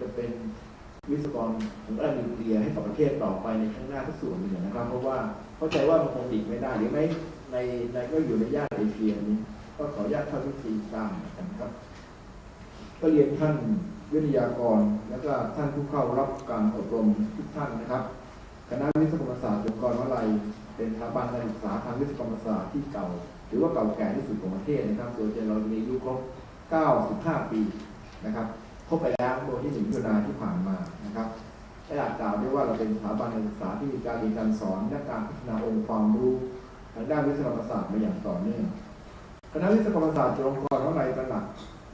จะเป็นวิศวกรของด้านนิวเคลียร์ให้กับประเทศต่อไปในข้างหน้าทุกส่วนหนึ่งนะครับ เพราะว่าเข้าใจว่ามันคงหลีกไม่ได้หรือไม่ในในก็อยู่ในย่านเอเชียนี้ ก็ขออนุญาตเข้าวิธีตามนะครับ ก็เรียนท่านวิทยากร แล้วก็ท่านผู้เข้ารับการอบรมทุกท่านนะครับ คณะวิศวกรรมศาสตร์จุฬาลงกรณ์วลัยเป็นสถาบันการศึกษาทางวิศวกรรมศาสตร์ที่เก่า หรือว่าเก่าแก่ที่สุดของประเทศนะครับโดยจะเรามีอายุครบ 95 ปีนะครับ ครบไปแล้วโดยที่หนึ่งมิถุนาที่ผ่านมานะครับได้อาจกล่าวได้ว่าเราเป็นสถาบันการศึกษาที่มีการเรียนการสอนและการพัฒนาองค์ความรู้ทางด้านวิศวกรรมศาสตร์มาอย่างต่อเนื่องคณะวิศวกรรมศาสตร์จุฬาลงกรณ์วลัยตระหนัก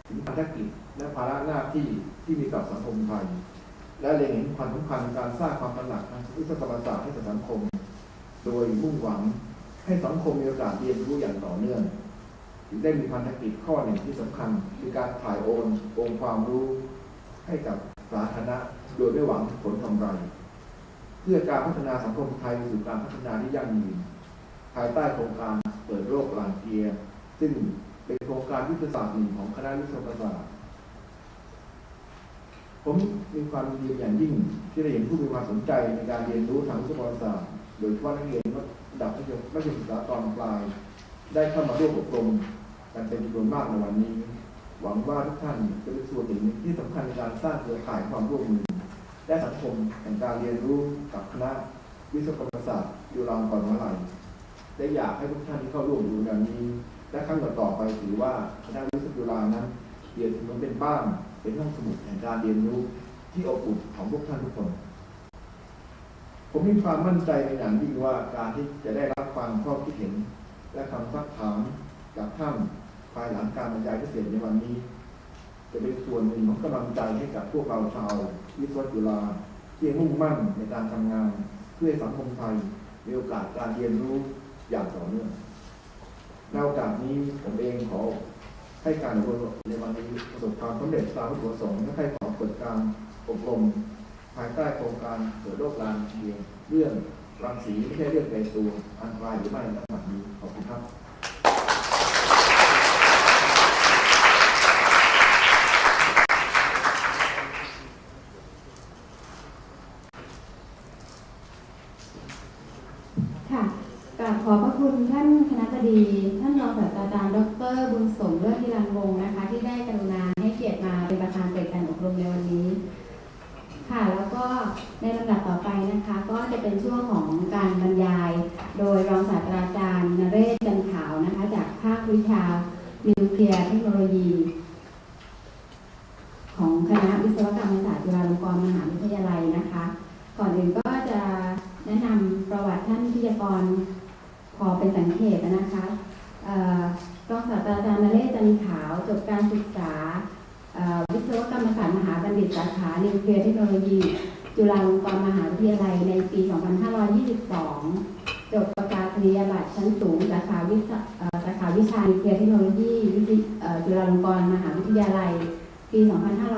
ถึงภารกิจและภาระหน้าที่ที่มีต่อสังคมไทย และเล็งเห็นความสำคัญการสร้างความตระหนักทางวิศวกรรมศาสตร์ให้กับสังคม โดยมุ่งหวังให้สังคมมีโอกาสเรียนรู้อย่างต่อเนื่องจึงได้มีพันธกิจข้อหนึ่งที่สำคัญ คือการถ่ายโอนองค์ความรู้ ให้กับสาธารณะโดยไม่หวังผลกำไร เพื่อการพัฒนาสังคมไทยสู่การพัฒนาที่ยั่งยืนภายใต้โครงการเปิดโลกลานเกียร์ซึ่งเป็นโครงการวิทยาศาสตร์หนึ่งของคณะวิศวกรรมศาสตร์ผมมีความยินดีอย่างยิ่งที่ได้เห็นผู้มีความสนใจในการเรียนรู้ทางวิศวกรรมศาสตร์โดยเฉพาะนักเรียนระดับมัธยมศึกษาตอนปลาย ได้เข้ามาร่วมอบรมกันเป็นจำนวนมากในวันนี้ หวังว่าทุกท่านจะเป็นส่วนหนึ่งที่สำคัญในการสร้างเครือข่ายความร่วมมือ และสังคมแห่งการเรียนรู้กับคณะวิศวกรรมศาสตร์จุฬางกรณ์มหาวิทยาลัยและอยากให้ทุกท่านที่เข้าร่วมดูงานนี้ และครั้งต่อไปถือว่าคณะวิศวจุฬานั้นเปรียบเสมือนเป็นบ้านเป็นห้องสมุดแห่งการเรียนรู้ที่อบอุ่นของพวกท่านทุกคน ผมมีความมั่นใจในอย่างยิ่งว่าการที่จะได้รับฟังข้อคิดเห็น และคำซักถามจากท่าน ภายหลังการบรรยายพิเศษในวันนี้ จะเป็นส่วนหนึ่งของกำลังใจให้กับพวกเราชาววิศวจุฬาที่มุ่งมั่นในการทำงาน เพื่อสังคมไทยมีโอกาสการเรียนรู้อย่างต่อเนื่องในโอกาสนี้ผมเองขอให้การอบรมในวันนี้ประสบความสำเร็จตามวัตถุประสงค์และให้ขอเปิดการอบรมภายใต้โครงการเปิดโลกลานเพียงเรื่องรังสีไม่ใช่เรื่องไกลตัวอันตรายหรือไม่ณบัดนี้ขอบคุณครับ ค่ะกราบขอบพระคุณท่านคณะบดี ท่านรองศาสตราจารย์ดร บุญสมเลิศทิรันวงศ์นะคะ ที่ได้กรุณาให้เกียรติมาเป็นประธานเปิดการอบรมในวันนี้ ค่ะ แล้วก็ในลำดับต่อไปนะคะ ก็จะเป็นช่วงของการบรรยาย โดยรองศาสตราจารย์นเรศจันขาวนะคะ จากภาควิชานิวเคลียร์เทคโนโลยี ของคณะวิศวกรรมศาสตร์จุฬาลงกรณ์มหาวิทยาลัยนะคะ ก่อนอื่นก็จะแนะนำประวัติ ท่านพิยากรพอเป็นสังเขตนะคะเอ่อรองศาสตราจารย์นเรศจันขาวจบการศึกษาวิศวกรรมศาสตร์มหาบัณฑิตสาขานิวเคลียร์เทคโนโลยี จุฬาลงกรณ์มหาวิทยาลัยในปี 2522 จบประกาศนียบัตรชั้นสูงสาขาวิชาเอ่อสาขาวิชานิวเคลียร์เทคโนโลยีจุฬาลงกรณ์มหาวิทยาลัย ปี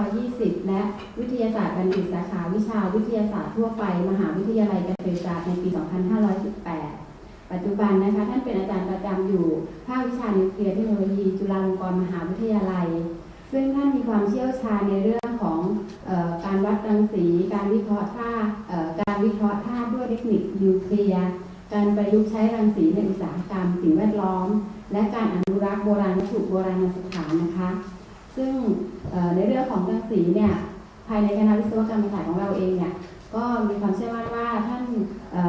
2520 และวิทยาศาสตร์บัณฑิตสาขาวิชาวิทยาศาสตร์ทั่วไป มหาวิทยาลัยเกษตรศาสตร์ในปี 2518 ปัจจุบันนะคะท่านเป็นอาจารย์ประจำอยู่ ภาควิชานิวเคลียร์เทคโนโลยี จุฬาลงกรณ์มหาวิทยาลัย ซึ่งท่านมีความเชี่ยวชาญในเรื่องของออการวัดรังสี การวิเคราะห์ธาตุการวิเคราะห์ธาตุด้วยเทคนิคนิวเคลียร์การประยุกต์ใช้รังสีในอุตสาหกรรมสิ่งแวดล้อม และการอนุรักษ์โบราณวัตถุโบราณสถานนะคะ ซึ่งในเรื่องของรังสีเนี่ยภายในคณะวิศวกรรมศาสตร์ของเราเองเนี่ยก็มีความเชื่อมั่นว่าท่าน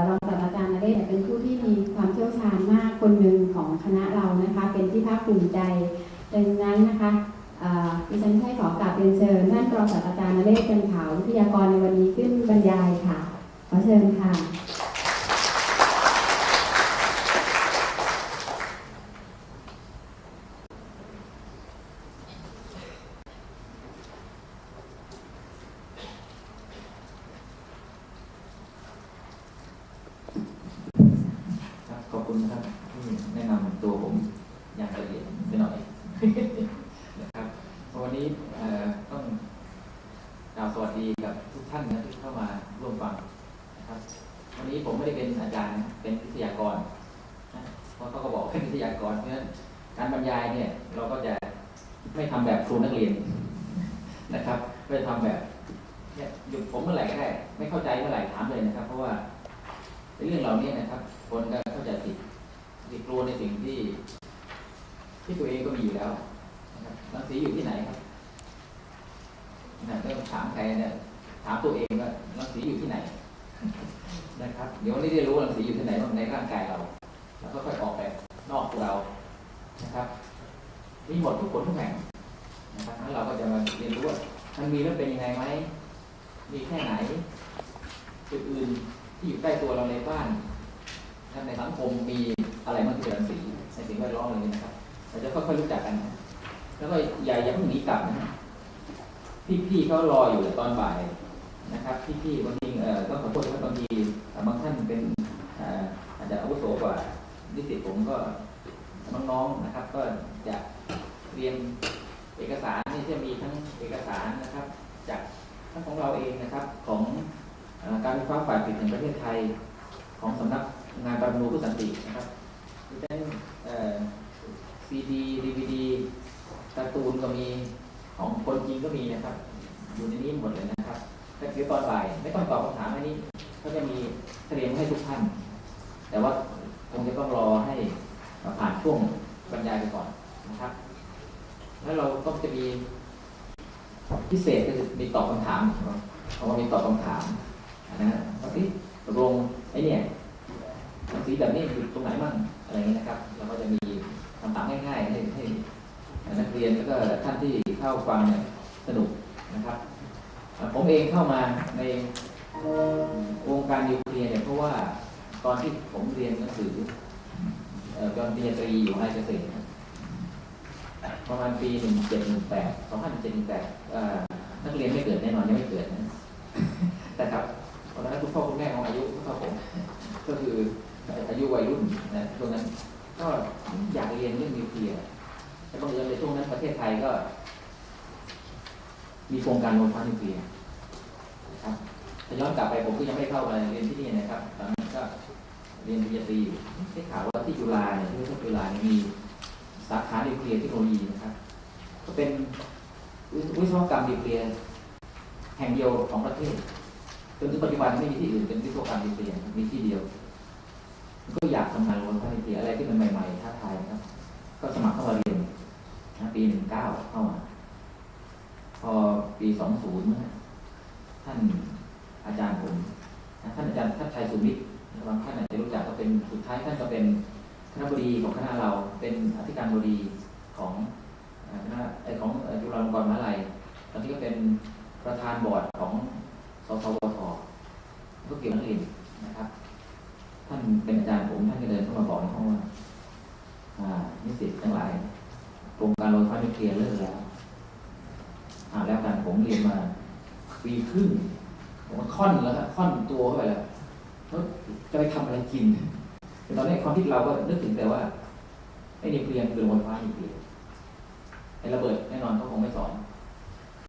รองศาสตราจารย์นเรศเป็นผู้ที่มีความเชี่ยวชาญมากคนหนึ่งของคณะเรานะคะ เป็นที่ภาคภูมิใจดังนั้นนะคะดิฉันให้ขอกราบเรียนเชิญท่านรองศาสตราจารย์นเรศเป็นขาววิทยากรในวันนี้ขึ้นบรรยายค่ะ ขอเชิญค่ะ คุณนะครับที่แนะนำตัวผมอย่างละเอียดไปหน่อยนะครับวันนี้ต้องกล่าวสวัสดีกับทุกท่านนะที่เข้ามาร่วมฟังนะครับ วันนี้ผมไม่ได้เป็นอาจารย์เป็นวิทยากรนะเพราะเขาก็บอกเป็นวิทยากรเพราะฉะนั้นการบรรยายเนี่ยเราก็จะไม่ทำแบบครูนักเรียนนะครับก็จะทำแบบหยุดผมเมื่อไหร่ก็ได้ ไม่เข้าใจเมื่อไหร่ถามเลยนะครับ เพราะว่า เรื่องเหล่านี้นะครับคนก็เข้าใจผิดผิดกลัวในสิ่งที่ ที่ตัวเองก็มีอยู่แล้วนะครับรังสีอยู่ที่ไหนครับนะก็ถามใครเนี่ยถามตัวเองว่ารังสีอยู่ที่ไหน นะครับ เดี๋ยวนี้ได้รู้ว่ารังสีอยู่ที่ไหนบ้าในร่างกายเรา แล้วก็ค่อยออกไปนอกตัวเรานะครับ มีหมดทุกคนทุกแห่งนะครับงั้นเราก็จะมาเรียนรู้ว่ามันมีแล้วเป็นยังไงไหมมีแค่ไหนจุดอื่น ที่อยู่ใกล้ตัวเราในบ้านในสังคมมีอะไรบ้างที่เป็นรังสีในสิ่งแวดล้อมอะไรนี้นะครับเราจะค่อยๆรู้จักกัน แล้วก็อย่าอย่าเพิ่งหนีกลับนะพี่ๆเขารออยู่ตอนบ่ายนะครับพี่ๆบางทีเอ่อต้องขอโทษนะครับบางทีบางท่านเป็นอาจจะอาวุโสกว่านิสิตผมก็น้องๆนะครับ ก็จะเรียนเอกสารนี่จะมีทั้งเอกสารนะครับ จากทั้งของเราเองนะครับของ การไฟฟ้าฝ่ายผลิตแห่งประเทศไทยของสำนักงานบำรุงพืชสันตินะครับมีทั้งเอ่อซีดีดีวีดีการ์ตูนก็มีของคนจริงก็มีนะครับอยู่ในนี้หมดเลยนะครับแต่เดี๋ยวตอนบ่ายไม่ต้องตอบคำถามอันนี้ ก็จะมีเตรียมให้ทุกท่าน แต่ว่าคงจะต้องรอให้ผ่านช่วงบรรยายไปก่อนนะครับ แล้วเราก็จะมีพิเศษก็คือมีตอบคำถามเพราะว่ามีตอบคำถาม นะฮะว่าเอ๊ะตกลงไอ้เนี่ยสีแบบนี้อยู่ตรงไหนมั่งอะไรเงี้ยนะครับเราก็จะมีคำถามง่ายๆให้ให้นักเรียนแล้วก็ท่านที่เข้าฟังเนี่ยสนุกนะครับ ผมเองเข้ามาในวงการนิวเคลียร์เนี่ยเพราะว่าตอนที่ผมเรียนหนังสือตอนปริญญาตรีอยู่มหาลัยเกษตรประมาณปีหนึ่งเจ็ดหนึ่งแปดสองพันเจ็ดหนึ่งแปดนักเรียนไม่เกิดแน่นอนยังไม่เกิดนะ แต่ครับตอนนั้นคุณพ่อคุณแม่ของอายุเท่าผม ก็คืออายุวัยรุ่นนะช่วงนั้น ก็อยากเรียนเรื่องนิวเคลียร์แต่บังเอิญในช่วงนั้นประเทศไทยก็ มีโครงการโรงไฟฟ้านิวเคลียร์นะครับย้อนกลับไปผมก็ยังไม่เข้ามาเรียนที่นี่นะครับตอนนั้นก็เรียนปริญญาตรีอยู่ได้ข่าวว่าที่จุฬาเนี่ยที่จุฬาเนี่ยมีสาขานิวเคลียร์เทคโนโลยีนะครับ ก็เป็นวิศวกรรมนิวเคลียร์แห่งเดียวของประเทศจนถึงปัจจุบันไม่มีที่อื่นเป็นวิศวกรรมนิวเคลียร์มีที่เดียว ก็อยากทำงานโรงไฟฟ้านิวเคลียร์อะไรที่มันใหม่ๆท้าทายนะครับ ก็สมัครเข้ามาเรียนปีหนึ่งเก้าเข้ามา สองศูนย์ท่านอาจารย์ผมท่านอาจารย์ท่านชัยสุมิตรบางท่านอาจจะรู้จักก็เป็นสุดท้ายท่านก็เป็นคณะบดีของคณะเราเป็นอธิการบดีของคณะเอ่อของจุฬาลงกรณ์มหาวิทยาลัยตอนนี้ก็เป็นประธานบอร์ดของสสวทก็เกี่ยวกับนักเรียนนะครับ ท่านเป็นอาจารย์ผมท่านก็เดินเข้ามาบอกในห้องว่าอ่านิสิตทั้งหลายโครงการโรงไฟฟ้านิวเคลียร์เลิกแล้ว อ่าแล้วกันผมเรียนมาปีครึ่งผมก็ค่อนแล้วครับค่อนตัวเข้าไปแล้วแล้วจะไปทำอะไรกินแต่ตอนนี้ความคิดเราก็นึกถึงแต่ว่าไอ้นิวเคลียร์คือโรงไฟฟ้านิวเคลียร์ไอ้ระเบิดแน่นอนเขาคงไม่สอน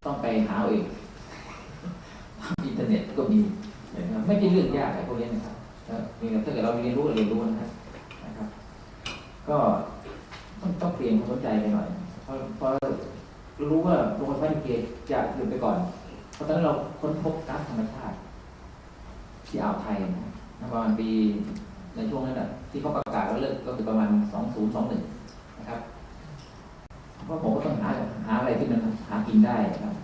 ต้องไปหาเองอินเทอร์เน็ตก็มีไม่ใช่เรื่องยากไอ้พวกนี้นะครับถ้าเกิดเราเรียนรู้เราเรียนรู้นะครับนะครับ ก็ต้องต้องเปลี่ยนความสนใจไปหน่อยเพราะเพราะ รู้ว่าโรงไฟฟ้านิวเคลียร์จะหยุดไปก่อน เพราะตอนนั้นเราค้นพบก๊าซธรรมชาติ ที่อ่าวไทยนะประมาณปีในช่วงนั้นนะที่เขาประกาศว่าเลิกก็คือประมาณ 2021 นะครับเพราะผมก็ต้องหาหาอะไรที่มันหากินได้นะครับ